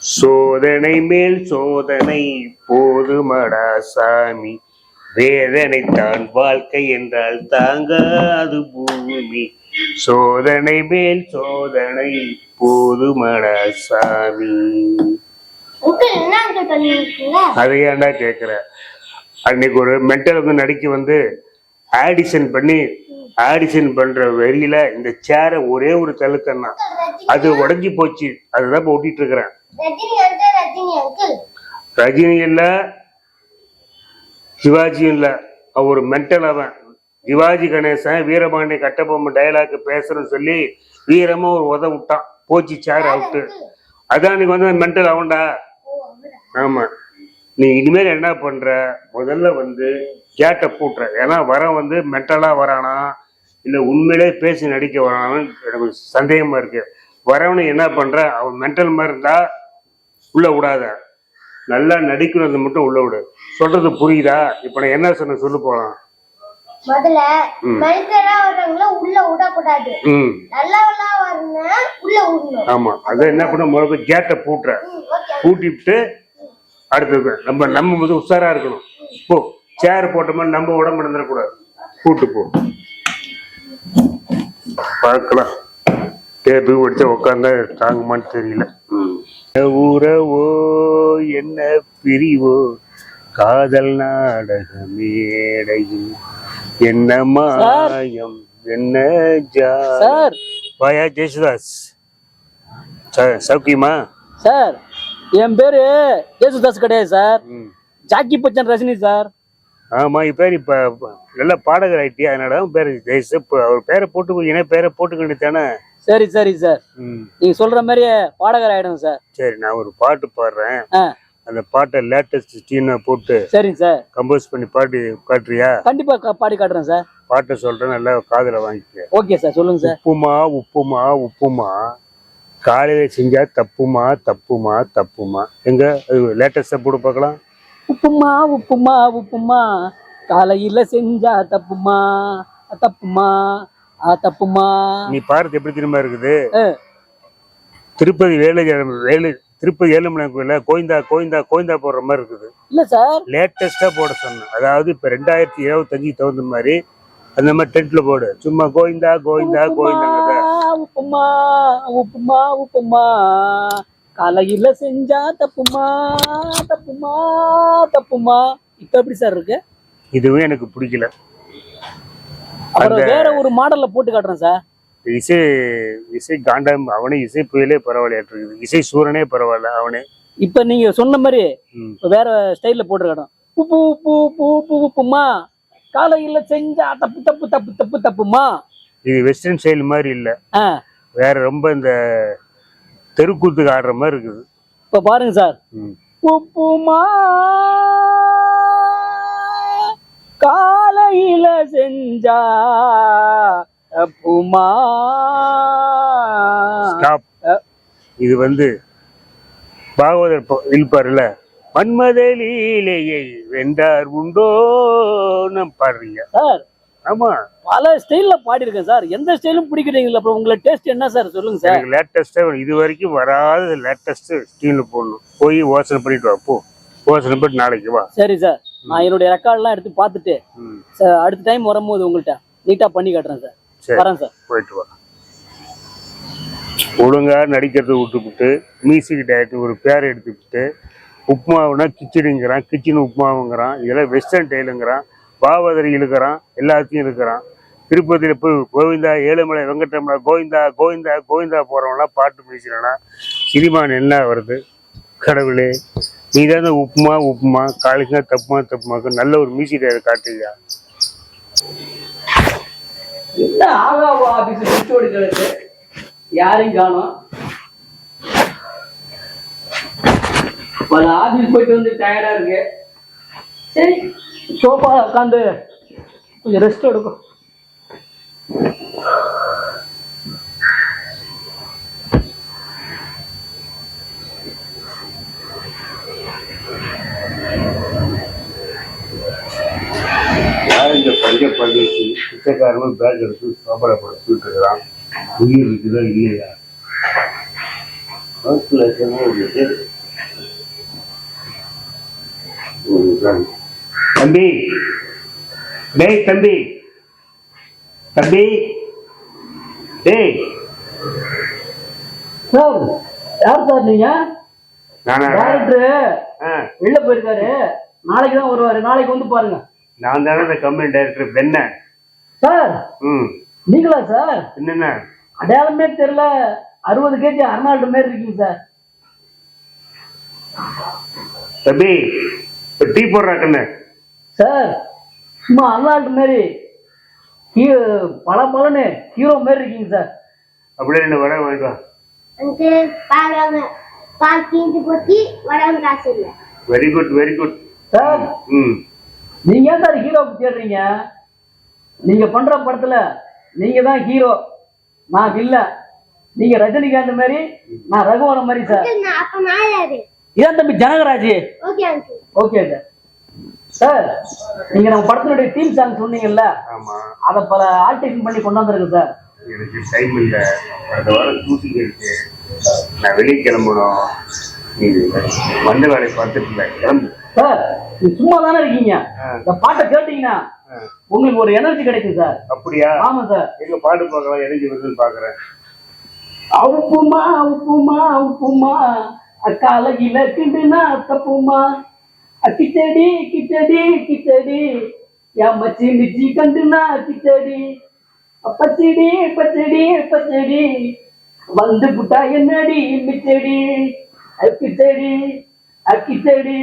சோதனை மேல் சோதனை போதுமடா சாமி. வேதனை தான் வாழ்க்கை என்றால் தாங்காது பூமி. சோதனை மேல் சோதனை போதுமடா சாமி. அதை ஏன்டா கேட்குற? அன்னைக்கு ஒரு மென்டல் வந்து நடிக்க வந்து ஆடிஷன் பண்ணி ஆடிஷன் பண்ற வெறியில இந்த சேரை ஒரே ஒரு தழுக்கன்னா அது உடஞ்சி போச்சு. அதுதான் இப்போ ஒட்டிட்டு இருக்கிறேன். ரஜினி இல்ல சிவாஜியும் இல்ல. அவர் ஒரு மென்டல் அவன். சிவாஜி கணேசன் வீரபாண்டிய கட்டபொம்மன் டைலாக் பேசுறேன்னு சொல்லி வீரமா ஒரு உத விட்டான். போச்சு சேர் அவுட்டு அதான் நீங்க வந்து மென்டல் அவன்டா. ஆமா. நீ இனிமேல் என்ன பண்ற? முதல்ல வந்து கேட்ட பூட்டுற ஏன்னா வர வந்து மென்டலா வரானா இல்ல உண்மையிலே பேசி நடிக்க வரானான்னு எனக்கு சந்தேகமா இருக்கு. வரவனை என்ன பண்ற? அவன் மென்டல் மாதிரி இருந்தா உள்ள விடாத. நல்லா நடிக்கணுது மட்டும் உள்ள விடு. சொல்றது புரியுதா? இப்ப நான் என்ன சொன்ன சொல்லு போலாம். முதல்ல மென்டலா வர்றவங்கள உள்ள விடக்கூடாது. ம். நல்லவங்களா வரணும் உள்ள விடணும். ஆமா. அதான் என்ன பண்ண? முதல்ல கேட்டை பூட்டுற. பூட்டிவிட்டு அடுத்தது நம்ம நம்ம வந்து உஷாரா இருக்கணும். போ. சேர் போட்ட மாதிரி நம்ம உடம்பு நடந்துடக்கூடாது. கூட்டு போ. பார்க்கலாம் டேப்பு வச்சு உட்காந்தா தாங்குமான்னு தெரியல. உறவோ என்ன பிரிவோ காதல் நாடக மேடையில் என்ன மாயம் என்ன ஜா சார். வாயா ஜெயசுதாஸ் சௌக்கியமா? சார் என் பேரு யேசுதாஸ் கிடையாது sir. Jackie Bachchan Rajini sir. ஆமா இப்ப இப்ப நல்ல பாடகர் ஆயிட்டியா? அதனால தான் பேரு அவர் பேரை போட்டு என்ன பேரை போட்டுக்கிட்டு தானே? சரி சரி சார் நீங்க சொல்ற மாதிரியே பாடகர் ஆயிடும் சார் சரி நான் ஒரு பாட்டு பாடுறேன். அந்த பாட்டை லேட்டஸ்ட் டீனை போட்டு சரிங்க சார் கம்போஸ் பண்ணி பாடி காட்டுறியா? கண்டிப்பா பாடி காட்டுறேன் சார் பாட்டை சொல்றேன் நல்லா காதுல வாங்கிக்க. ஓகே சார் சொல்லுங்க சார் உப்புமா உப்புமா உப்புமா. காலையில செஞ்சா தப்புமா தப்புமா தப்புமா. எங்க? லேட்டஸ்டா போட்டு பார்க்கலாம். உப்புமா உப்புமா உப்புமா. காலையில செஞ்சா தப்புமா? தப்புமா? ஆ தப்புமா? நீ பாடுறது எப்படி திரும்ப இருக்குது? திருப்பதி வேலு வேலு திருப்பதி ஏழுமலை கோயில கோயந்தா கோயந்தா கோயந்தா போடுற மாதிரி இருக்குது. இல்ல சார். லேட்டஸ்டா போட சொன்னேன் அதாவது இப்ப ரெண்டாயிரத்தி இருபத்தஞ்சுக்கு தகுந்த மாதிரி அந்த மாதிரி டென்ட்ல போடு. சும்மா கோவிந்தா கோவிந்தா கோவிந்தாங்க உப்புமா உப்புமா உப்புமா. காலையில செஞ்சா தப்புமா தப்புமா தப்புமா? இப்ப எப்படி சார் இருக்கு? இதுவும் எனக்கு பிடிக்கல. அப்புறம் வேற ஒரு மாடல்ல போட்டு காட்டுறேன் சார் இசை இசை காண்டம் அவனே இசை புயலே பரவாயில்லையாட்டு இருக்குது இசை சூரனே பரவாயில்ல அவனே. இப்ப நீங்க சொன்ன மாதிரி வேற ஸ்டைல்ல போட்டு காட்டுறோம் உப்பு உப்பு உப்பு உப்பு உப்புமா காலையில செஞ்சா தப்பு தப்பு தப்பு தப்பு தப்புமா? இது வெஸ்டர்ன் ஸ்டைல் மாதிரி இல்ல. வேற ரொம்ப இந்த தெருக்கூத்துக்கு ஆடுற மாதிரி இருக்குது. இப்ப பாருங்க சார். உப்புமா காலையில செஞ்சா தப்புமா ஸ்டாப் இது வந்து பாகவதர் இருப்பாருல்ல மன்மத லீலையை வென்றார் உண்டோ? பாடுறீங்க. சார். ஆமா. பல ஸ்டைல்ல பாடியிருக்கேன் சார். எந்த ஸ்டைலும் பிடிக்கிறீங்களா அப்புறம் உங்களை டேஸ்ட் என்ன சார்? சொல்லுங்க சார். எனக்கு லேட்டஸ்டா இது வரைக்கும் வராத லேட்டஸ்ட் ஸ்டீல்ல போடணும். போய் யோசனை பண்ணிட்டு வா போ. யோசனை பண்ணிட்டு நாளைக்கு வா. சரி சார். நான் என்னுடைய ரெக்கார்ட்லாம் எடுத்து பார்த்துட்டு சார் அடுத்த டைம் வரும்போது உங்கள்கிட்ட நீட்டா பண்ணி காட்டுறேன் சார். சரி. வரேன் சார். போயிட்டு வா. ஒழுங்கா நடிக்கிறத விட்டுவிட்டு மியூசிக் டயட்டு ஒரு பேரை எடுத்துக்கிட்டு உப்புமாவுனா கிச்சடிங்கிறான் கிச்சன் உப்புமாவுங்கிறான் இதெல்லாம் வெஸ்டர்ன் டெய்லுங்கிறான் பாவதரி இழுக்கிறான் எல்லாத்தையும் இருக்கிறான். திருப்பதியில் போய் கோவிந்தா ஏழுமலை வெங்கடரமணா கோவிந்தா கோவிந்தா கோவிந்தா போகிறவங்களாம் பாட்டு பேசுகிறானா சினிமா என்ன வருது? கடவுளே நீ தான் உப்புமா உப்புமா காலைக்கு தப்புமா தப்புமாக்கு நல்ல ஒரு மியூசிக் டயர் காட்டுறியா? என்ன ஆகாவா ஆபீஸ் கிடக்கு யாரையும் காணும். பல ஆபீஸ் போயிட்டு வந்து டயர்டா இருக்கு. சரி சோஃபா உட்காந்து கொஞ்சம் ரெஸ்ட் எடுக்கும் யார் இந்த பஞ்ச பிரதேசி பிச்சைக்காரனும் பேக் எடுத்து சோபரை படுத்துட்டு இருக்கிறான் உயிர் இருக்குதா இல்லையா கழுத்துல என்னமோ இருக்குது. தம்பி. டேய் தம்பி. தம்பி. டேய். சார் யார் சார் நீங்க? நானா? டேரக்டர் வெளில போயிருக்காரு. நாளைக்கு தான் வருவாரு. நாளைக்கு வந்து பாருங்க. நான் தானே இந்த கம்பெனி டைரக்டர் பெண்ண சார் ம். நீங்களா சார் என்னென்ன? அடையாளமே தெரியல. அறுபது கேஜி அர்னால்டு மாதிரி இருக்கீங்க சார் தம்பி டீ போடுறா கண்ணு. சார் சும்மா அர்னால்டு மாதிரி ஹீரோ பல பலன்னு ஹீரோ மாதிரி இருக்கீங்க சார். அப்படியே என்ன வர வேண்டாம் அங்கிள் பாருங்க பால் தீஞ்சு போச்சு உடம்பு காசு இல்லை. Very good very good sir ம். நீங்க ஏன் சார் ஹீரோக்கு தேடுறீங்க? நீங்க பண்ற படத்துல நீங்க தான் ஹீரோ. நான் இல்ல. நீங்க ரஜினிகாந்த் மாதிரி நான் ரகுவரன் மாதிரி சார். அப்ப நான் யாரு இதான் தம்பி Janagaraj. Okay okay sir. Sir நீங்க நம்ம படத்தினுடைய தீம் சாங் சொன்னீங்கல்ல ஆமா. அதை பல ஆல்டேஷன் பண்ணி கொண்டாந்துருக்கு சார். எனக்கு டைம் இல்லை. அடுத்த வாரம் ஷூட்டிங் இருக்கு. நான் வெளியே கிளம்பணும். நீ வந்த வேலையை பார்த்துட்டு இல்லை கிளம்பு சார் நீங்க சும்மா தானே இருக்கீங்க. இந்த பாட்டை கேட்டீங்கன்னா உங்களுக்கு ஒரு எனர்ஜி கிடைக்கும் சார். அப்படியா? ஆமா சார். எங்க பாட்டு பார்க்கலாம் எனக்கு வருதுன்னு பாக்குறேன் உப்புமா உப்புமா உப்புமா அக்கால இல கிண்டுனா தப்புமா கிச்சடி கிச்சடி கிச்சடி என் மச்சி மிச்சி கண்டுனா கிச்சடி பச்சடி பச்சடி பச்சடி வந்து புட்டா என்னடி மிச்சடி? அக்கிச்சடி அக்கிச்சடி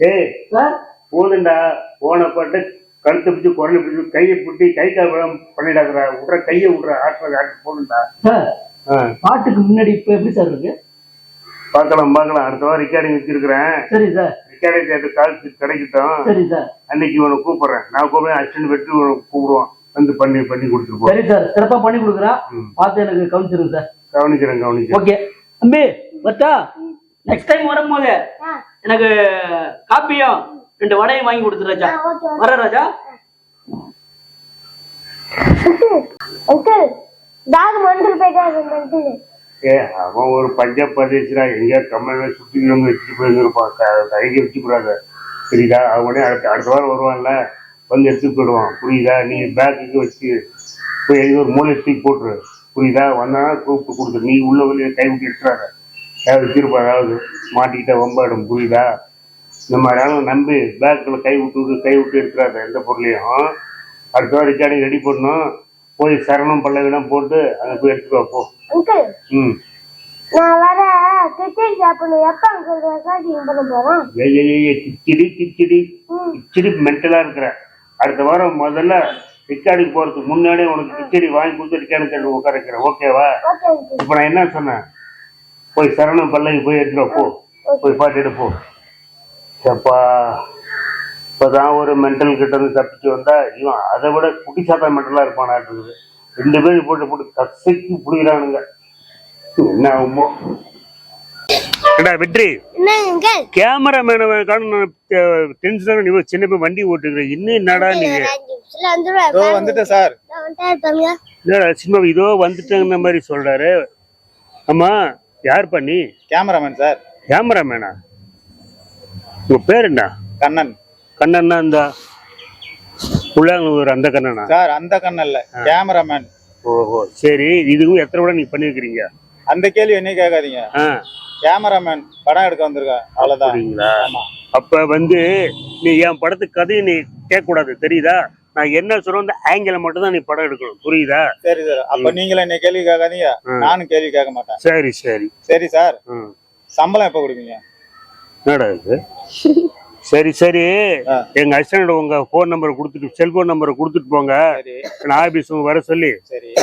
ஏய் சார் போதுண்டா போன பாட்டு கழுத்தை பிடிச்சி குரலை பிடிச்சி கையை பிடிச்சி கை காலம் பண்ணிடாதடா. விட்ற கையை விட்ற. ஆட்டுற ஆட்டு போதுண்டா சார் பாட்டுக்கு முன்னாடி இப்ப எப்படி சார் இருக்கு? பார்க்கலாம் பார்க்கலாம். அடுத்த வாரம் ரெக்கார்டிங் வச்சிருக்கிறேன். சரி சார். ரெக்கார்டிங் தேட்டர் கால் கிடைக்கட்டும். சரி சார். அன்னைக்கு உன்னை கூப்பிடுறேன். நான் கூப்பிடுறேன் அசிஸ்டன்ட் வெற்றி உன்னை கூப்பிடுவான். வந்து பண்ணி பண்ணி கொடுத்துட்டு போ. சரி சார். சிறப்பா பண்ணி கொடுக்குறேன். பார்த்து எனக்கு கவனிச்சிருங்க சார். கவனிக்கிறேன் கவனிக்கிறேன். ஓகே. தம்பி வச்சா நெக்ஸ்ட் டைம் வரும்போது எனக்கு காப்பியும் ரெண்டு வடையும் வாங்கி கொடுத்துரு ராஜா. ஆ, ஓகே, ஓகே. வர ராஜா. அங்கிள் டாக் மண்டில் போயிட்டாரு ஏ அவன் ஒரு பஞ்சாப் பிரதேசரா எங்கேயா கம்மல சுற்றி நம்ம வச்சுட்டு போயிருந்துருப்பான் கைக்கு வச்சுக்கூடாது. சரிதா அவனே அடுத்த அடுத்த வாரம் வருவான்ல. வந்து எடுத்துட்டு போயிடுவான். புரியுதா? நீ பேக்குக்கு வச்சு போய் எங்க ஒரு மூளை தூக்கி போட்டுரு. புரியுதா? வந்தானா கூப்பிட்டு கொடுத்துரு. நீ உள்ள வெளியே கை விட்டு எடுத்துறாத. ஏதாவது வச்சிருப்பா அதாவது மாட்டிக்கிட்டா வம்பாடும் புரியுதா? இந்த மாதிரி நம்பி பேக்கில் கை விட்டு விட்டு கை விட்டு எடுத்துறாத. எந்த பொருளையும். அடுத்த வாரம் ரெடி பண்ணும் போய் சரணம் பல்லவிலாம் போட்டு அங்கே போய் எடுத்துட்டு போ. அங்கிள் நான் வர கிரிக்கெட் சாப்பிடணும். எப்ப அங்கிள் ரெக்கார்டிங் பண்ண போறோம்? கிச்சிடி கிச்சிடி கிச்சிடி மென்டலா இருக்கிற. அடுத்த வாரம் முதல்ல ரிக்கார்டுக்கு போறதுக்கு முன்னாடியே உனக்கு கிச்சடி வாங்கி கொடுத்து ரிக்கார்டு கேட்டு உட்கார வைக்கிறேன் ஓகேவா இப்போ நான் என்ன சொன்னேன்? போய் சரணம் பல்லவி போய் எடுத்துட்டு வா, போ. போய் பாட்டு போ. அப்பா இப்போதான் ஒரு மென்டல் கிட்ட இருந்து தப்பிச்சு வந்தா இவன் அதை விட குட்டி சாத்தா மென்டலா இருப்பானா இருக்குது ரெண்டு பேரும் போட்டு போட்டு கசைக்கு பிடிக்கிறானுங்க. என்ன ஆகுமோ? ஏடா வெற்றி? கேமராமேனை காணும் டென்ஷனாக நீ சின்ன போய் வண்டி ஓட்டுக்கிற. இன்னும் என்னடா நீங்க வந்துட்டேன் சார். என்னடா சினிமா இதோ வந்துட்டேங்கிற மாதிரி சொல்றாரு. ஆமா யார் பண்ணி கேமராமேன் சார். கேமராமேனா? உங்க பேர் என்ன? கண்ணன். கண்ணன்னா இந்த உள்ளாங்களூர் அந்த கண்ணனா? சார் அந்த கண்ணன் இல்ல. கேமராமேன் ஓஹோ சரி. இதுவும் எத்தனை விட நீங்க பண்ணிருக்கிறீங்க? அந்த கேள்வி என்ன கேட்காதீங்க. கேமராமேன் படம் எடுக்க வந்திருக்கேன் அவ்வளவுதான். அப்ப வந்து நீ என் படத்துக்கு கதையை நீ கேட்கக்கூடாது. தெரியுதா? நான் என்ன சொல்றேன் அந்த ஆங்கிளை மட்டும் தான் நீ படம் எடுக்கணும். புரியுதா? சரி சார். அப்ப நீங்களும் என்ன கேள்வி கேட்காதீங்க. நானும் கேள்வி கேட்க மாட்டேன். சரி சரி. சரி சார். சம்பளம் எப்ப கொடுப்பீங்க? என்னடா இது? சரி சரி. எங்க அசிஸ்டன்ட் உங்க ஃபோன் நம்பர் கொடுத்துட்டு செல்போன் நம்பரை கொடுத்துட்டு போங்க. சரி. நான் ஆபீஸ் வர சொல்லி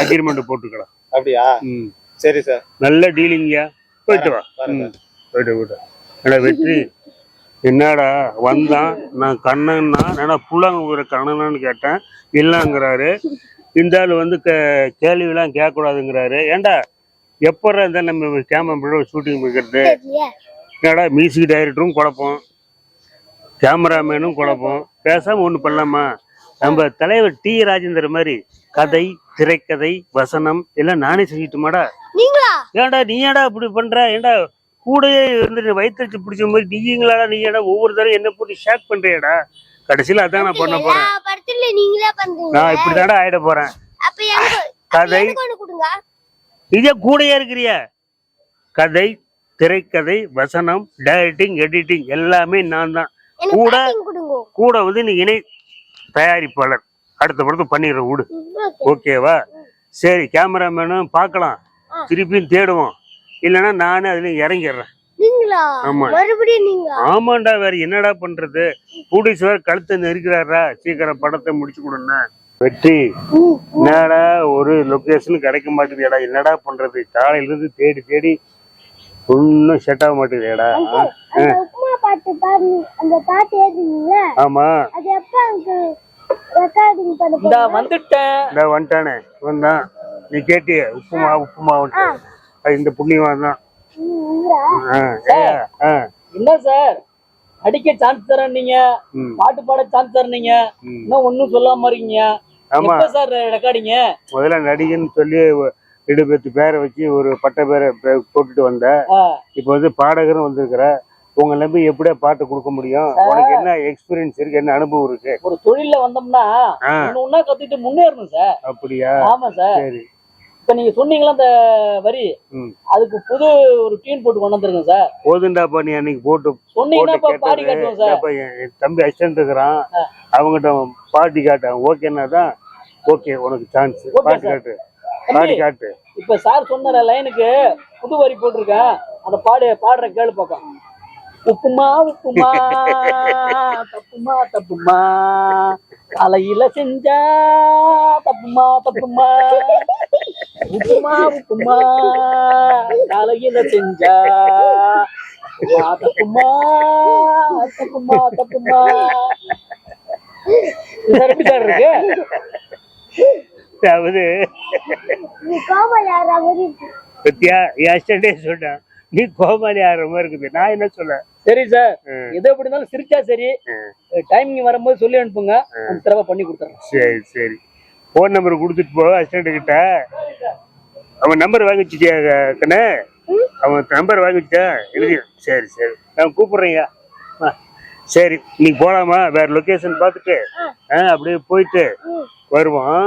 அக்ரிமெண்ட் போட்டுக்கலாம் அப்படியா? ம். சரி சார் நல்ல டீலிங்கயா போயிட்டு வா. போயிட்டு போயிட்டு. வெற்றி? என்னடா வந்தான். நான் கண்ணன்னா என்னடா புள்ளாங்க கண்ணனான்னு கேட்டேன். இல்லைங்கிறாரு. இந்த ஆள் வந்து க கேள்வியெல்லாம் கேட்கக்கூடாதுங்கிறாரு. ஏன்டா எப்போ இருந்தால் நம்ம கேமரா ஷூட்டிங் போய்க்கிறது என்னடா மியூசிக் டைரக்டரும் குழப்பம் கேமராமேனும் குழப்பம். பேசாம ஒன்று பண்ணலாமா? நம்ம தலைவர் டி ராஜேந்தர் மாதிரி கதை திரைக்கதை வசனம் எல்லாம் நானே செஞ்சுட்டுமாடா நீங்களா? ஏன்டா நீ ஏன்டா இப்படி பண்ற? ஏன்டா கூடயே இருந்துட்டு வயிற்றுச்சு பிடிச்ச மாதிரி நீங்களாடா நீ ஏன்டா ஒவ்வொரு தடவை என்ன போட்டு ஷேக் பண்றியாடா? கடைசியில அதான் நான் பண்ண போறேன். நான் இப்படிதான்டா ஆயிட போறேன். கதை. இதே கூடயே இருக்கிறிய. கதை திரைக்கதை வசனம் டைரக்டிங் எடிட்டிங் எல்லாமே நான் தான் கூட கூட வந்து நீ இணை தயாரிப்பாளர். அடுத்த படத்தை பண்ணிடுற விடு. ஓகேவா? சரி கேமராமேனும் பார்க்கலாம். திருப்பியும் தேடுவோம். இல்லைன்னா நானே அதுல இறங்கிடுறேன். ஆமாண்டா வேற என்னடா பண்றது? ப்ரொடியூசர் கழுத்தை நெருக்கிறாரா? சீக்கிரம் படத்தை முடிச்சு கொடுன்னா. வெற்றி என்னடா ஒரு லொகேஷன் கிடைக்க மாட்டேங்குதுடா. என்னடா பண்றது? காலையில இருந்து தேடி தேடி ஒன்னும் செட் ஆக மாட்டேங்குதுடா. பாட்டு பாரு அந்த பாட்டு எழுதுனீங்க ஆமா. அது எப்ப எனக்கு ரெக்கார்டிங் பண்ண இந்த வந்துட்டேன். இந்த வந்துட்டானே. வந்தான் நீ கேட்டிய உப்புமா உப்புமா அது இந்த புண்ணியவான் தான் என்ன சார்? அடிக்க சான்ஸ் தரேன் நீங்க. பாட்டு பாட சான்ஸ் தரேன் நீங்க. ம். இன்னும் ஒண்ணும் சொல்லாம இருக்கீங்க ஆமா. சார் ரெக்கார்டிங்க முதல்ல நடிகன்னு சொல்லி ரெண்டு பேர்த்து பேரை வச்சு ஒரு பட்ட பேரை போட்டுட்டு வந்த. இப்போ வந்து பாடகரும் வந்திருக்கிற உங்க நம்பி எப்படியா பாட்டு கொடுக்க முடியும்? உனக்கு என்ன எக்ஸ்பீரியன்ஸ் இருக்கு? என்ன அனுபவம் இருக்கு? ஒரு தொழில்ல வந்தோம்னா ஒண்ணா கத்துட்டு முன்னேறணும் சார். அப்படியா? ஆமா சார். சரி. இப்ப நீங்க சொன்னீங்களா அந்த வரி? அதுக்கு புது ஒரு டியூன் போட்டு கொண்டு வந்துருங்க சார். போதுண்டாப்பா நீ அன்னைக்கு போட்டு சொன்னீங்கன்னா பாடி காட்டுவோம் சார். என் தம்பி அசிஸ்டன்ட் இருக்கிறான். அவங்ககிட்ட பாட்டி காட்டான். ஓகேன்னா தான் ஓகே உனக்கு சான்ஸ் பாட்டு. காட்டு. பாடி காட்டு. இப்ப சார் சொன்ன லைனுக்கு புது வரி போட்டிருக்கேன். அந்த பாடு பாடுற கேளு பக்கம் உப்புமா உப்புமா தப்புமா தப்புமா காலையில செஞ்சா தப்புமா தப்புமா உப்புமா உப்புமா காலையில செஞ்சா தப்புமா தப்புமா தப்புமா தப்புமா இது எப்படி சார் இருக்கு அதாவது நீ கோமல் யாரா மாதிரி இருக்கு. பத்தியா என் அசிஸ்டண்டே சொன்னான் நீ கோமாளி ஆகிற மாதிரி இருக்குது. நான் என்ன சொல்ல சரி சார். எது எப்படி இருந்தாலும் சிரிச்சா சரி. டைமிங் வரும்போது சொல்லி அனுப்புங்க. தடவை பண்ணி கொடுத்துறேன். சரி சரி. ஃபோன் நம்பர் கொடுத்துட்டு போ அசிஸ்டண்ட் கிட்ட. அவன் நம்பர் வாங்கி வச்சுட்டியா கண்ணே அவன் நம்பர் வாங்கி வச்சுட்டா எழுதி சரி சரி. நான் கூப்பிடுறேங்க சரி நீ போலாமா? வேற லொகேஷன் பார்த்துட்டு. ஆ. அப்படியே போயிட்டு வருவோம்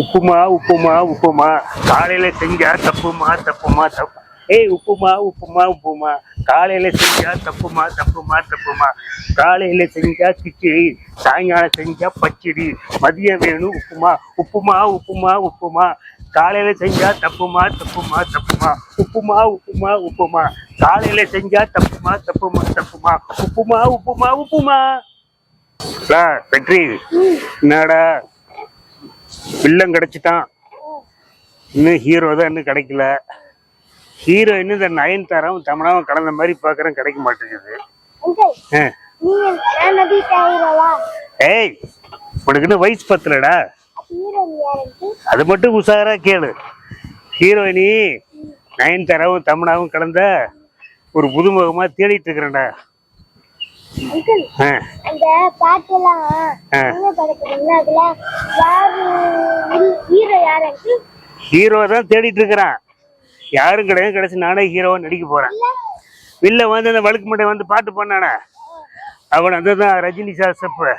உப்புமா உப்புமா உப்புமா. காலையில செஞ்சா தப்புமா தப்புமா தப்பு. ஏய் உப்புமா உப்புமா உப்புமா. காலையில செஞ்சா தப்புமா தப்புமா தப்புமா. காலையில செஞ்சா கிச்சடி சாயங்காலம் செஞ்சா பச்சடி. மதியம் வேணும் உப்புமா. உப்புமா உப்புமா உப்புமா. காலையில செஞ்சா தப்புமா தப்புமா தப்புமா. உப்புமா உப்புமா உப்புமா. காலையில செஞ்சா தப்புமா தப்புமா தப்புமா. உப்புமா உப்புமா உப்புமா. வெற்றி. என்னடா? வில்லம் கிடைச்சிட்டான். இன்னும் ஹீரோ தான் இன்னும் கிடைக்கல. ஹீரோ இன்னும் இந்த நயன்தாராவும் தமிழாவும் கலந்த மாதிரி பார்க்குறேன் கிடைக்க மாட்டேங்குது. ஏய் உனக்கு இன்னும் வயசு பத்தலடா. அது மட்டும் உஷாரா கேளு. ஹீரோயினி நயன்தாராவும் தமிழாவும் கலந்த ஒரு புதுமுகமா தேடிட்டு இருக்கிறேன்டா. அந்த பாட்டெல்லாம் ஹீரோ தான் தேடிட்டு இருக்கிறான். யாரும் கிடையாது. கிடைச்சி நானே ஹீரோவா நடிக்க போறேன். வில்ல வந்து அந்த வழுக்கு மட்டை வந்து பாட்டு பண்ணானே அவன் அந்த தான் ரஜினி சார் செப்பு.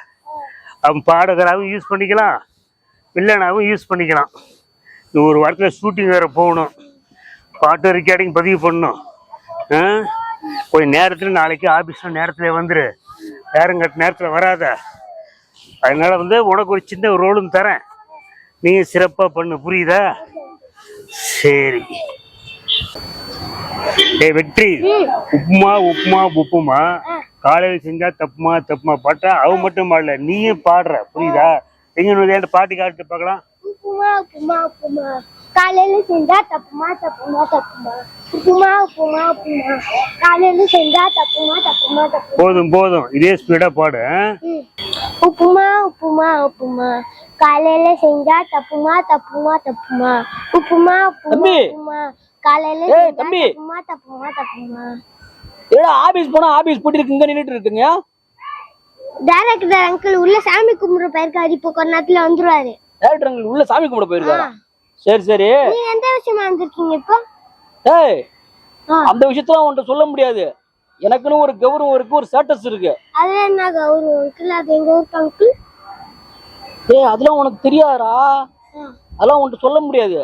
அவன் பாடகராகவும் யூஸ் பண்ணிக்கலாம். வில்லனாகவும் யூஸ் பண்ணிக்கலாம். இந்த ஒரு வாரத்தில் ஷூட்டிங் வேறு போகணும். பாட்டு ரெக்கார்டிங் பதிவு பண்ணணும். ஆ? கொஞ்சம் நேரத்தில் நாளைக்கு ஆஃபீஸில் நேரத்தில் வந்துடு நேரம் கட்ட நேரத்தில் வராத. அதனால் வந்து உனக்கு ஒரு சின்ன ரோலும் தரேன். நீ சிறப்பாக பண்ணு புரியுதா? சரி. ஏய் வெற்றி. உப்புமா உப்புமா உப்புமா. காலையில் செஞ்சா தப்புமா தப்புமா. பாட்டா அவ மட்டும் பாடல. நீயும் பாடுற. புரியுதா? எங்க பாட்டு காட்டு பார்க்கலாம். உப்புமா உப்புமா உப்புமா. காலையில செஞ்சா தப்புமா தப்புமா தப்புமா. உப்புமா உப்புமா உப்புமா. காலையில செஞ்சா தப்புமா தப்புமா தப்புமா. போதும் போதும். இதே ஸ்பீடா பாடு. உப்புமா உப்புமா உப்புமா. காலையில செஞ்சா தப்புமா தப்புமா தப்புமா. உப்புமா உப்புமா. உப்புமா. காலையில ஏய், தம்பி. தப்புமா தப்புமா தப்புமா? ஏடா ஆபீஸ் போனா ஆபீஸ் போட்டு இங்க நின்னுட்டு இருக்குங்க? டேரக்டர் அங்கிள் உள்ள சாமி கும்பிட போயிருக்காரு. இப்போ கொஞ்ச நேரத்துல வந்துருவாரு. டேரக்டர் அங்கிள் உள்ள சாமி கும்பிட போயிருக்காரா? சரி சரி. நீங்க எந்த விஷயமா வந்திருக்கீங்க இப்போ? ஏய். அந்த விஷயத்தெல்லாம் உன்கிட்ட சொல்ல முடியாது. எனக்குன்னு ஒரு கௌரவம் இருக்கு ஒரு ஸ்டேட்டஸ் இருக்கு. அதுல என்ன கௌரவம் அங்கிள் அது எங்க இருக்கு அங்கிள் ஏய் அதெல்லாம் உனக்கு தெரியாதா? அதெல்லாம் உன்கிட்ட சொல்ல முடியாது.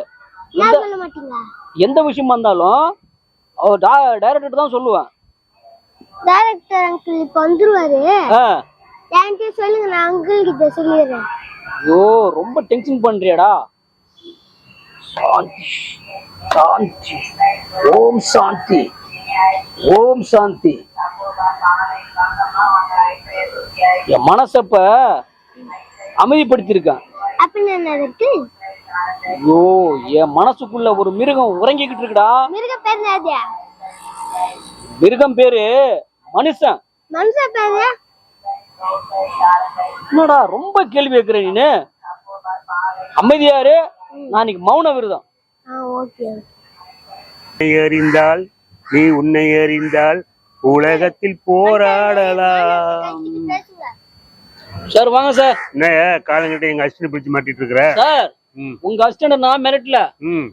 நான் சொல்ல மாட்டீங்களா? எந்த விஷயமா இருந்தாலும் டைரக்டர் தான் சொல்லுவேன் டேரக்டர் அங்கிள் இப்போ வந்துருவாரு. என்கிட்ட சொல்லுங்க நான் அங்கிள் கிட்ட சொல்லிடுறேன். ஐயோ ரொம்ப டென்ஷன் பண்றியாடா. சாந்தி சாந்தி. ஓம் சாந்தி. ஓம் சாந்தி. என் மனசப்ப அமைதிப்படுத்தியிருக்கேன். அப்படின்னு என்ன இருக்கு? ஐயோ என் மனசுக்குள்ள ஒரு மிருகம் உறங்கிக்கிட்டு இருக்குடா. மிருக பேர் என்னது மிருகம் பேரு மனுஷன். மனுஷ பேரு என்னடா ரொம்ப கேள்வி கேட்கிற நீனு. அமைதியாரு. நான் இன்னைக்கு மௌன விரதம். ஆ ஓகே உன்னை அறிந்தால் நீ உன்னை அறிந்தால் உலகத்தில் போராடலாம். சார் வாங்க சார். என்ன காலங்கிட்ட எங்க அசினி பிடிச்சு மாட்டிட்டு இருக்கிற? சார். உங்க அசிஸ்டன்ட் நான் மிரட்டல.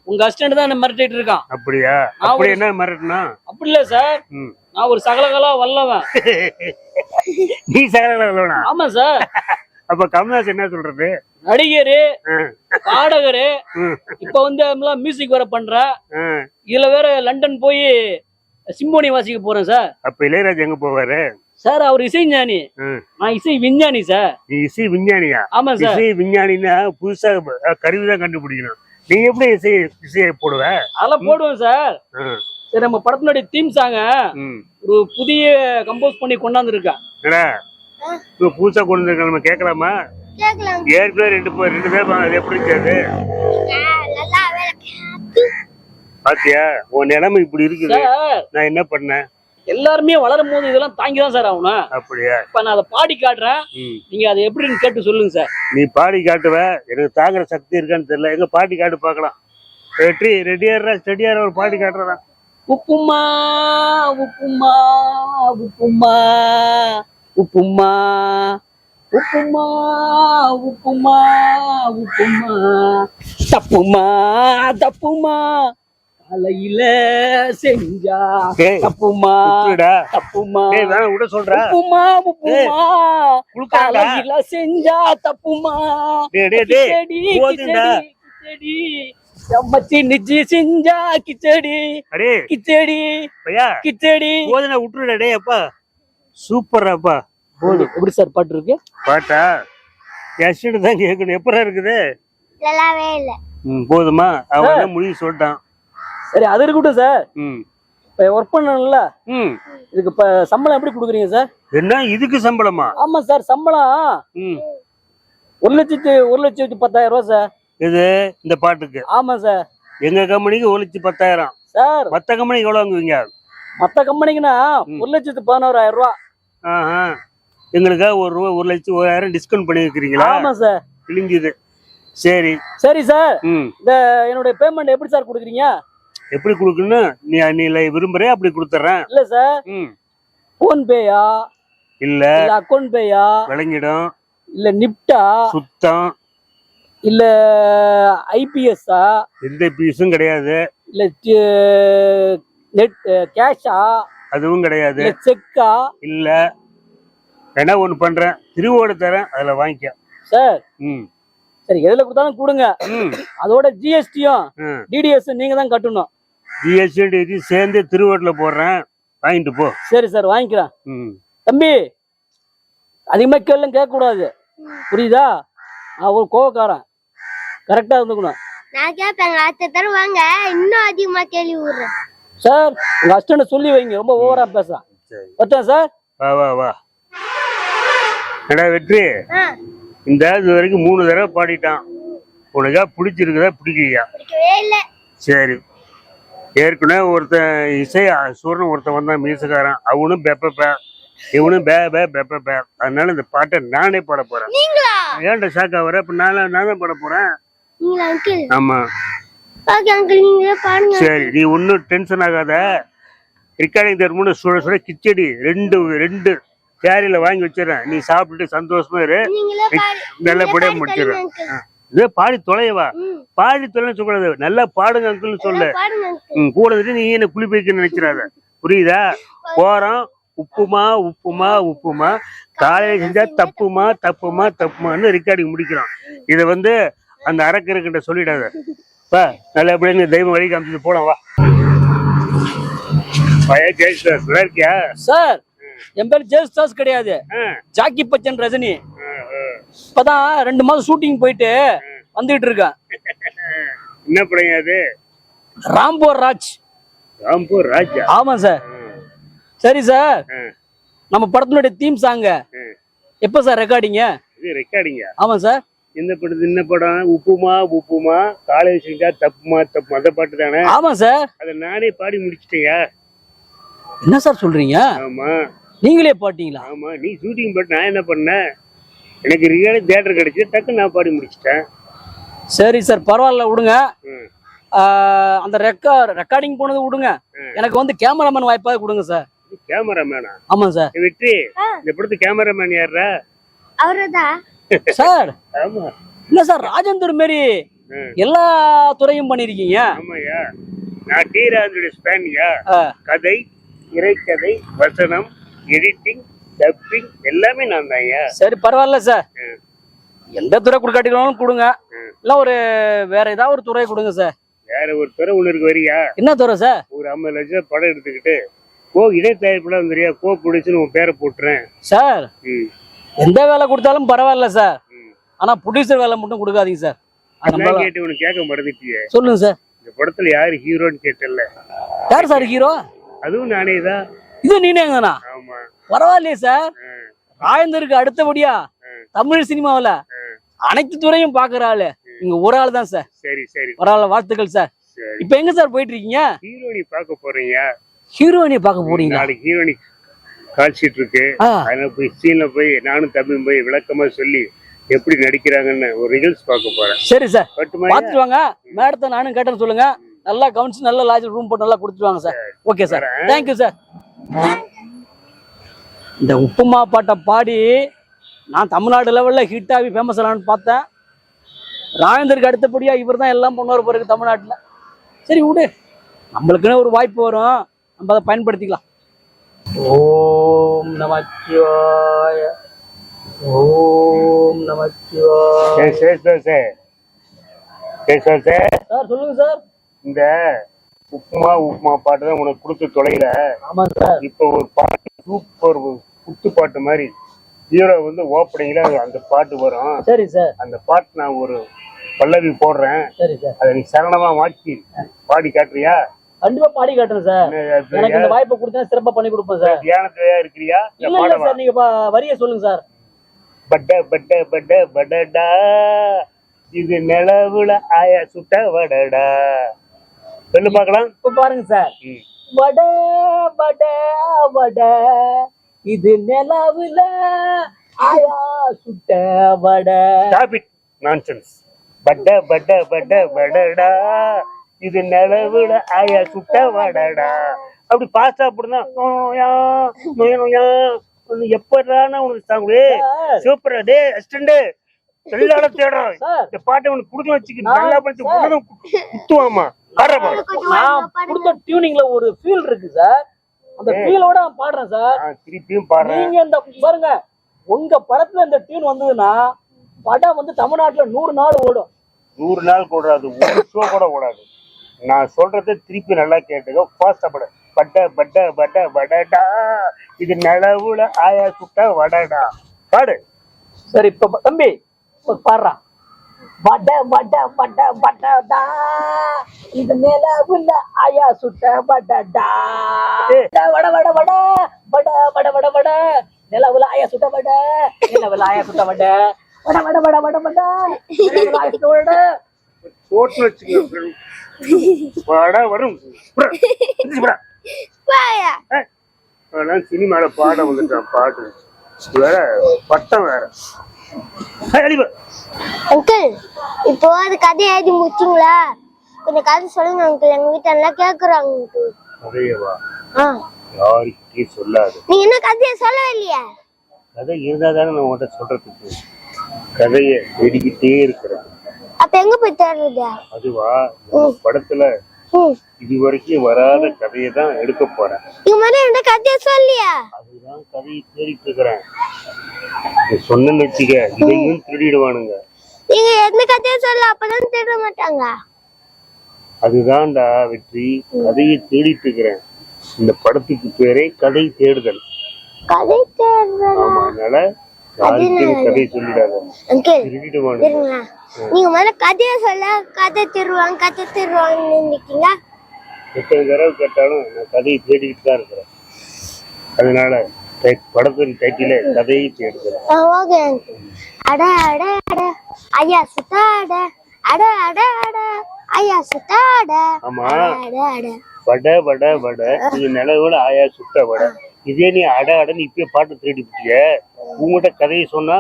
உங்க அசிஸ்டன்ட் தான் என்ன மிரட்டிட்டு இருக்கான். அப்படியா? அப்படி என்ன மிரட்டுனா? அப்படி இல்ல சார் நான் ஒரு சகலகலா வல்லவன். நீ சகல ஆமா சார் அப்ப கமல்ஹாஸ் என்ன சொல்றது? நடிகரு பாடகரு இப்ப வந்து மியூசிக் வேற பண்றேன் ஆ. இதுல வேற லண்டன் போய் சிம்போனி வாசிக்க போறேன் சார் அப்ப இளையராஜ் எங்க போவாரு? சார் அவர் இசைஞானி. ம். நான் இசை விஞ்ஞானி சார். நீ இசை விஞ்ஞானியா? ஆமா சார். இசை விஞ்ஞானின்னா புதுசா அஹ், கருவிதான் கண்டுபிடிக்கணும். நீ எப்படி இசை இசையை போடுவ? அதெல்லாம் போடுவேன் சார். சரி நம்ம படத்தினுடைய தீம் சாங்க ம். ஒரு புதிய கம்போஸ் பண்ணி கொண்டாந்துருக்கேன். புதுசா கொண்டு வந்திருக்க நம்ம கேட்கலாமா? கேட்கலாம். ஏற்கனவே ரெண்டு பேர் ரெண்டு பேர் அது எப்படி இருக்காது? பாத்தியா? உன் நிலைமை இப்படி இருக்குது. சார். நான் என்ன பண்ணேன்? எல்லாருமே வளரும் போது இதெல்லாம் தாங்கி தான் சார் ஆகணும். அப்படியா? இப்ப நான் அதை பாடி காட்டுறேன். நீங்க அதை எப்படின்னு கேட்டு சொல்லுங்க சார். நீ பாடி காட்டுவ. எனக்கு தாங்குற சக்தி இருக்கான்னு தெரியல. எங்க பாட்டி காட்டு பார்க்கலாம். வெற்றி ரெடியாடுறா ரெடியாடுற ஒரு பாட்டி காட்டுறா. உப்புமா உப்புமா உப்புமா உப்புமா உப்புமா உப்புமா உப்புமா. தப்புமா தப்புமா. காலையில செஞ்சா தப்புமா. தப்புமா? விட சொல்றா. உப்புமா உப்புமா. காலையில செஞ்சா தப்புமா? டேய், டேய், டேய், கிச்சடி போதும்டா. கிச்சடி சம்மச்சி நிஜி செஞ்சா கிச்சடி. அடே கிச்சடி பையா கிச்சடி. போதுனா விட்டுருடா டேய் அப்பா. சூப்பராப்பா போதும் எப்படி சார் பாட்டு இருக்கு? பாட்டா? எஸ்டு தான் கேட்கணும். எப்படா இருக்குது? நல்லாவே இல்லை ம் போதுமா? அவன் முடிவு சொல்லிட்டான்? சரி அது இருக்கட்டும் சார் ஒர்க் பண்ணணும்ல? ம். இதுக்கு இப்ப சம்பளம் எப்படி கொடுக்குறீங்க சார் என்ன? இதுக்கு சம்பளமா? ஆமா சார் சம்பளம். ம். ஒரு லட்சத்து ஒரு லட்சத்து பத்தாயிரம் ரூபா சார் இது இந்த பாட்டுக்கு. ஆமா சார் எங்க கம்பெனிக்கு ஒரு லட்சத்தி பத்தாயிரம். சார் மத்த கம்பெனிக்கு எவ்வளோ வாங்குவீங்க? மத்த கம்பெனிக்குன்னா. ஒரு லட்சத்து பதினோராயிரம் ரூபா. எங்களுக்காக ஒரு ரூபா ஒரு லட்சம் ஓராயிரம் டிஸ்கவுண்ட் பண்ணி வைக்கிறீங்களா ஆமா சார் கிழிஞ்சுது. சரி. சரி சார் இந்த என்னுடைய பேமெண்ட் எப்படி சார் கொடுக்குறீங்க? எப்படி கொடுக்கணும் நீ நீ விரும்புறே அப்படி கொடுத்துட்றேன். இல்ல சார். ம். போன் பேயா இல்ல அக்கௌண்ட் பேயா விளங்கிடும். இல்ல நிப்டா? சுத்தம். இல்ல ஐபிஎஸ்ஸா? எந்த பீஸும் கிடையாது. இல்ல நெட் கேஷா? அதுவும் கிடையாது. செக்கா? இல்ல. வேணா ஒண்ணு பண்றேன். திருவோடு தரேன் அதுல வாங்கிக்க. சார். ம். சரி எதுல கொடுத்தாலும் கொடுங்க. ம். அதோட ஜிஎஸ்டியும் டிடிஎஸ் நீங்க தான் கட்டணும். ஜிஎஸ்டி இது சேர்ந்து திருவோட்டுல போடுறேன். வாங்கிட்டு போ. சரி சார் வாங்கிக்கிறேன். ம். தம்பி அதிகமா கேள்வி கேட்க கூடாது புரியுதா? நான் ஒரு கோவக்காரன். கரெக்டா இருந்துக்கணும். நான் கேட்பேங்க அடுத்த தடவை வாங்க. இன்னும் அதிகமா கேள்வி விடுறேன். சார் உங்க அஸ்டன்ட் சொல்லி வைங்க. ரொம்ப ஓவரா பேசுறேன். சரி. வச்சேன் சார்? வா வா வா. என்னடா வெற்றி? இந்த இது வரைக்கும் மூணு தடவை பாடிட்டான். உனக்கா பிடிச்சிருக்குதா? பிடிக்கலையா? சரி. ஏற்கனவே ஒருத்தன் இசை சூரன் ஒருத்தன் வந்தான் மீசக்காரன் அவனும் பெப்ப இவனும் பே பே பெப்ப பே அதனால இந்த பாட்டை நானே பாட போறேன். ஏன்டா ஷாக்கா வர? இப்ப நான் நான் பாட போறேன். ஆமா. சரி நீ ஒன்றும் டென்ஷன் ஆகாத. ரிக்கார்டிங் தருமுன்னு சுட சுட கிச்சடி ரெண்டு ரெண்டு கேரியில வாங்கி வச்சிடறேன். நீ சாப்பிட்டுட்டு சந்தோஷமா இரு. நல்லபடியா uncle. இதே பாடி தொலைவா. பாடி தொலைன்னு சொல்லக்கூடாது. நல்லா பாடுங்க அங்கிள்னு சொல்லு. கூட நீ என்ன குளி வைக்க நினைச்சிடாத. புரியுதா? போறோம். உப்புமா உப்புமா உப்புமா. காலையில செஞ்சா தப்புமா தப்புமா தப்புமான்னு ரெக்கார்டிங் முடிக்கிறோம். இதை வந்து அந்த அரக்கருக்கிட்ட சொல்லிடாத. பா நல்லபடியா நீ தெய்வம் வழி காமிச்சிட்டு போலாம் வா. பையா நல்லா இருக்கியா? சார் என் பேர் ஜெயசுதாஸ் கிடையாது. ஜாக்கி பச்சன் ரஜினி. இப்பதான் ரெண்டு மாசம் ஷூட்டிங் போயிட்டு வந்துகிட்டு இருக்கேன். என்ன படம் அது? ராம்போர் ராஜ். ராம்பூர் ராஜா? ஆமா சார். சரி சார். நம்ம படத்தினுடைய தீம் சாங்க. எப்போ சார் ரெக்கார்டிங்க இது ரெக்கார்டிங்கா ஆமா சார். இந்த படத்து என்ன படம் உப்புமா உப்புமா காலேஜ் செஞ்சா தப்புமா தப்பு அந்த பாட்டு தானே? ஆமா சார். அதை நானே பாடி முடிச்சிட்டேயா என்ன சார் சொல்றீங்க? ஆமா. நீங்களே பாட்டீங்களா? ஆமா நீ ஷூட்டிங் பண்ண நான் என்ன பண்ணேன்? எனக்கு ரியல் தியேட்டர் கிடைச்சு டக்கு நான் பாடி முடிச்சிட்டேன். சரி சார் பரவாயில்ல விடுங்க. அந்த ரெக்கா ரெக்கார்டிங் போனது விடுங்க. எனக்கு வந்து கேமராமேன் வாய்ப்பாக கொடுங்க சார். கேமராமேனா ஆமா சார். வெற்றி. இந்த படத்து கேமராமேன் யாரா அவர்தான். சார். ஆமா. இல்ல சார் ராஜேந்தர் மாரி. எல்லா துறையும் பண்ணிருக்கீங்க ஆமாயா நான் டி ராஜனுடைய ஸ்பேனியா ஆ, கதை திரைக்கதை வசனம் எடிட்டிங் டப்பிங் எல்லாமே நான் தான்யா சரி பரவாயில்ல சார். எந்த துறை கொடுக்காட்டினாலும் கொடுங்க. இல்ல ஒரு வேற ஏதாவது ஒரு துறை கொடுங்க சார். வேற ஒரு துறை ஒண்ணு இருக்கு வரியா? என்ன துறை சார்? ஒரு ஐம்பது லட்சம் படம் எடுத்துக்கிட்டு கோ இடை தயாரிப்புலாம் வந்துறியா கோ பிடிச்சுன்னு உன் பேரை போட்டுறேன். சார் எந்த வேலை கொடுத்தாலும் பரவாயில்ல சார். ஆனா ப்ரொடியூசர் வேலை மட்டும் கொடுக்காதீங்க சார். நான் கேட்டு உனக்கு கேட்க மறந்துட்டியே. சொல்லுங்க சார். இந்த படத்துல யாரு ஹீரோன்னு கேட்டல யார் சார் ஹீரோ அதுவும் நானே தான். இது ஆமா. பரவாயில்லையே சார். ராஜேந்தருக்கு அடுத்தபடியா தமிழ் சினிமாவுல அனைத்து துறையும் பாக்குற ஆளு. நீங்க ஒரு ஆள் தான் சார். சரி சரி. பரவாயில்ல வாழ்த்துக்கள் சார். சரி. இப்ப எங்க சார் போயிட்டு இருக்கீங்க ஹீரோனி பார்க்க போறீங்க. ஹீரோயினை பார்க்க போறீங்களா நாளைக்கு ஹீரோனி கால்ஷீட் இருக்கு. அதனால போய் சீன்ல போய் நானும் தம்பியும் போய் விளக்கமா சொல்லி எப்படி நடிக்கிறாங்கன்னு ஒரு ரிகல்ஸ் பார்க்க போறேன். சரி சார். பார்த்துட்டு வாங்க. மேடத்தை நானும் கேட்டேன்னு சொல்லுங்க. நல்லா கவனிச்சு நல்ல லாட்ஜ் ரூம் போட்டு நல்லா கொடுத்துட்டு வாங்க sir. Okay sir. Thank you sir. இந்த உப்புமா பாட்டை பாடி நான் தமிழ்நாடு லெவலில் ஹிட் ஆகி ஃபேமஸ் ஆகலான்னு பார்த்தேன். ராஜேந்தருக்கு அடுத்தபடியா இவர் தான் எல்லாம் பண்ணுவார் பிறகு தமிழ்நாட்டில். சரி விடு. நம்மளுக்குன்னு ஒரு வாய்ப்பு வரும். நம்ம அதை பயன்படுத்திக்கலாம். ஓம் நமச்சிவாய. ஓம் நமச்சிவாய. சரி சரி சரி சரி. சரி சரி சரி. சார் சொல்லுங்க சார். இந்த உப்புமா உப்புமா பாட்டு தான் உனக்கு கொடுத்து தொலைல ஆமாம் சார். இப்போ ஒரு பாட்டு சூப்பர் குத்து பாட்டு மாதிரி ஹீரோ வந்து ஓப்பனிங்ல அந்த பாட்டு வரும். சரி சார். அந்த பாட்டு நான் ஒரு பல்லவி போடுறேன். சரி சார். அதை நீ சரணமா மாற்றி பாடி காட்டுறியா? கண்டிப்பா பாடி காட்டுறேன் சார். எனக்கு இந்த வாய்ப்பை கொடுத்தா சிறப்பா பண்ணி கொடுப்பேன் சார். தியானத்திலயா இருக்கிறியா இல்ல இல்ல சார். நீங்க வரிய சொல்லுங்க சார். பட்ட பட்ட பட்ட படடா. இது நிலவுல ஆயா சுட்ட வடடா. சொல்லு பார்க்கலாம். இப்ப பாருங்க சார். வட வட வட. இது நிலவுல ஆயா சுட்ட வட. Nonsense. பட்ட பட்ட பட்ட வடடா. இது நிலவுல ஆயா சுட்ட வடடா. அப்படி பாஸ்டா அப்படின்னா நோயா நோயா நோயா. எப்படானா உனக்கு தாங்களே. சூப்பரா டே அசிஸ்டன்ட் எல்லாரும் தேடுறோம். இந்த பாட்டை உனக்கு கொடுக்க வச்சுக்க நல்லா படிச்சு குத்துவாமா? கொடுத்த டியூனிங்ல ஒரு ஃபீல் இருக்கு சார் அந்த ஃபீலோட நான் பாடுறேன் சார் திருப்பியும் பாடுறேன். நீங்க இந்த பாருங்க. உங்க படத்துல இந்த டியூன் வந்ததுன்னா படம் வந்து தமிழ்நாட்டுல நூறு நாள் ஓடும். நூறு நாள் கூடாது ஒரு ஷோ கூட கூடாது நான் சொல்றத திருப்பி நல்லா கேட்டுக்க. ஃபாஸ்டா பட பட்ட பட்ட பட்ட வடடா. இது நிலவுல ஆயா சுட்ட வடடா. பாடு. சரி இப்ப தம்பி இப்ப பாடுறா. வட வட வட வடடா. இது நிலவுல ஆயா சுட்ட வடடா. வட வட வட வட. வட வட வட நிலவுல ஆயா சுட்ட வட. நிலவுல ஆயா சுட்ட வட. வட வட வட வட வட. நிலவுல ஆயா சுட்ட வட. போட்டு வச்சுக்க வட வரும். சினிமால பாட வந்துட்டான் பாட்டு. வேற பட்டம் வேற. அங்கிள் இப்போ அது கதையை எழுதி முடிச்சிங்களா? கொஞ்சம் கதை சொல்லுங்க அங்கிள். எங்க வீட்டுல எல்லாம் கேக்குறாங்க அங்கிள். அதையவா ஆ. யாருக்கிட்டையும் சொல்லாது. நீங்க என்ன கதையை சொல்லவே இல்லையா? கதை இருந்தா தானே நான் உன்கிட்ட சொல்றதுக்கு. கதையை தேடிக்கிட்டே இருக்கிறேன். அப்ப எங்க போய் தேடுறது? அதுவா? படத்துல. இது வரைக்கும் வராத கதையை தான் எடுக்க போறேன். இங்க மாதிரி என்கிட்ட கதையை சொல்லியா? அதுதான் கதையை தேடிட்டு இருக்கிறேன். இதை சொன்னேன்னு வச்சுக்க இதையும் திருடிடுவானுங்க. நீங்க எந்த கதையை சொல்ல அப்பதான் தேட மாட்டாங்க. அதுதான்டா வெற்றி கதையை தேடிட்டு இருக்கிறேன் இந்த படத்துக்கு பேரே கதை தேடுதல். கதை தேடுறது ஆமா அதனால கதையை சொல்லிடாத. திருடிடுவானுங்க. நீங்க முதல்ல கதையை சொல்ல கதை திருவாங்க கதை திருவாங்கன்னு நினைக்கீங்க எத்தனை தடவை கேட்டாலும் நான் கதையை தேடிக்கிட்டு தான் இருக்கிறேன். அதனால படத்தின் டைட்டில கதையை தேடுதல் ஓகே. அட அட அட. ஐயா சுத்தாட அட. அட அட ஐயா சுத்தாட ஆமா. வட வட வட. நீ நிலவோட ஆயா சுட்ட வட. இதே நீ அட அடன்னு இப்பயே பாட்டு தேடி விட்டிய உங்ககிட்ட கதையை சொன்னா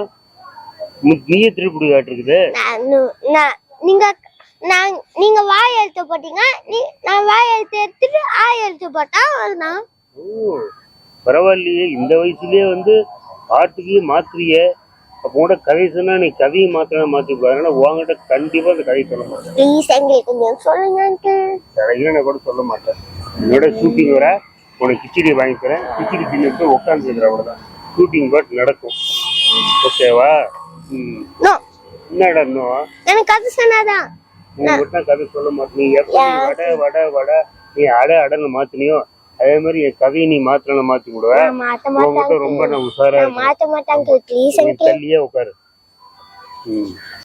நீயே திருப்பி காட்டிருக்குது. நான் நான் நீங்க நான் நீங்க வாய் எழுத்து போட்டீங்க. நான் வாய் எழுத்து எடுத்துட்டு ஆய் எழுத்து போட்டா ஓ. பரவாயில்லையே இந்த வயசுலயே வந்து பாட்டுக்கே மாத்துறிய. அப்போ கூட கதை சொன்னா நீ கதையை மாத்திரம் மாத்திப்பா. அதனால உங்ககிட்ட கண்டிப்பா அந்த கதையை சொல்ல மாட்டேன். ப்ளீஸ் எங்களுக்கு கொஞ்சம் சொல்லுங்க uncle. கதையை நான் கூட சொல்ல மாட்டேன். என்னோட ஷூட்டிங் வர உனக்கு கிச்சடி வாங்கி தரேன் கிச்சடி தின்னுட்டு உட்காந்துருக்குற அவ்வளவுதான். ஷூட்டிங் பட் நடக்கும். ஓகேவா ம். என்னடா இன்னும் எனக்கு கதை சொன்னாதான். நீ மட்டும் கதை சொல்ல மாட்டேன். நீ எப்ப வட வட வட நீ அட அடன்னு மாத்தினியோ? அதே மாதிரி என் கதையை நீ மாத்திரன மாத்தி விடுவ நான் மாத்த உங்ககிட்ட மாட்டாங்க ரொம்ப நான் உஷாரா இருக்கேன். தள்ளியே உட்காரு. ம்.